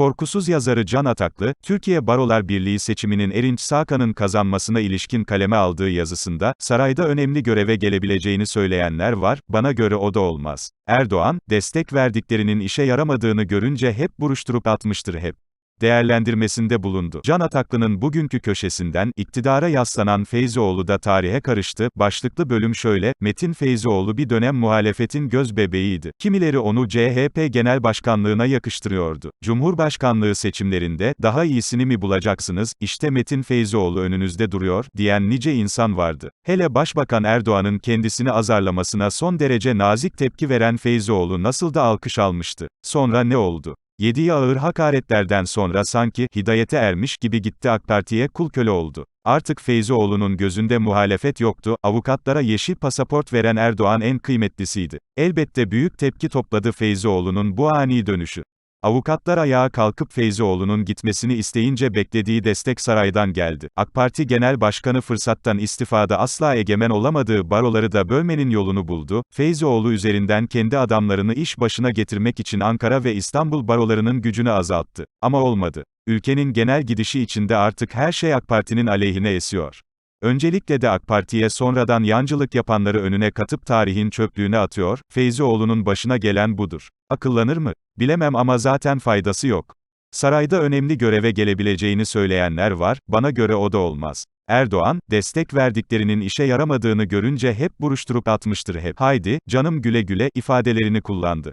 Korkusuz yazarı Can Ataklı, Türkiye Barolar Birliği seçiminin Erinç Sakan'ın kazanmasına ilişkin kaleme aldığı yazısında, sarayda önemli göreve gelebileceğini söyleyenler var, bana göre o da olmaz. Erdoğan, destek verdiklerinin işe yaramadığını görünce hep buruşturup atmıştır hep değerlendirmesinde bulundu. Can Ataklı'nın bugünkü köşesinden, iktidara yaslanan Feyzioğlu da tarihe karıştı, başlıklı bölüm şöyle, Metin Feyzioğlu bir dönem muhalefetin göz bebeğiydi. Kimileri onu CHP Genel Başkanlığına yakıştırıyordu. Cumhurbaşkanlığı seçimlerinde, daha iyisini mi bulacaksınız, işte Metin Feyzioğlu önünüzde duruyor, diyen nice insan vardı. Hele Başbakan Erdoğan'ın kendisini azarlamasına son derece nazik tepki veren Feyzioğlu nasıl da alkış almıştı. Sonra ne oldu? Yediği ağır hakaretlerden sonra sanki, hidayete ermiş gibi gitti AK Parti'ye kul köle oldu. Artık Feyzioğlu'nun gözünde muhalefet yoktu, avukatlara yeşil pasaport veren Erdoğan en kıymetlisiydi. Elbette büyük tepki topladı Feyzioğlu'nun bu ani dönüşü. Avukatlar ayağa kalkıp Feyzioğlu'nun gitmesini isteyince beklediği destek saraydan geldi. AK Parti Genel Başkanı fırsattan istifada asla egemen olamadığı baroları da bölmenin yolunu buldu. Feyzioğlu üzerinden kendi adamlarını iş başına getirmek için Ankara ve İstanbul barolarının gücünü azalttı. Ama olmadı. Ülkenin genel gidişi içinde artık her şey AK Parti'nin aleyhine esiyor. Öncelikle de AK Parti'ye sonradan yancılık yapanları önüne katıp tarihin çöplüğüne atıyor, Feyzioğlu'nun başına gelen budur. Akıllanır mı? Bilemem ama zaten faydası yok. Sarayda önemli göreve gelebileceğini söyleyenler var, bana göre o da olmaz. Erdoğan, destek verdiklerinin işe yaramadığını görünce hep buruşturup atmıştır hep. Haydi, canım güle güle, ifadelerini kullandı.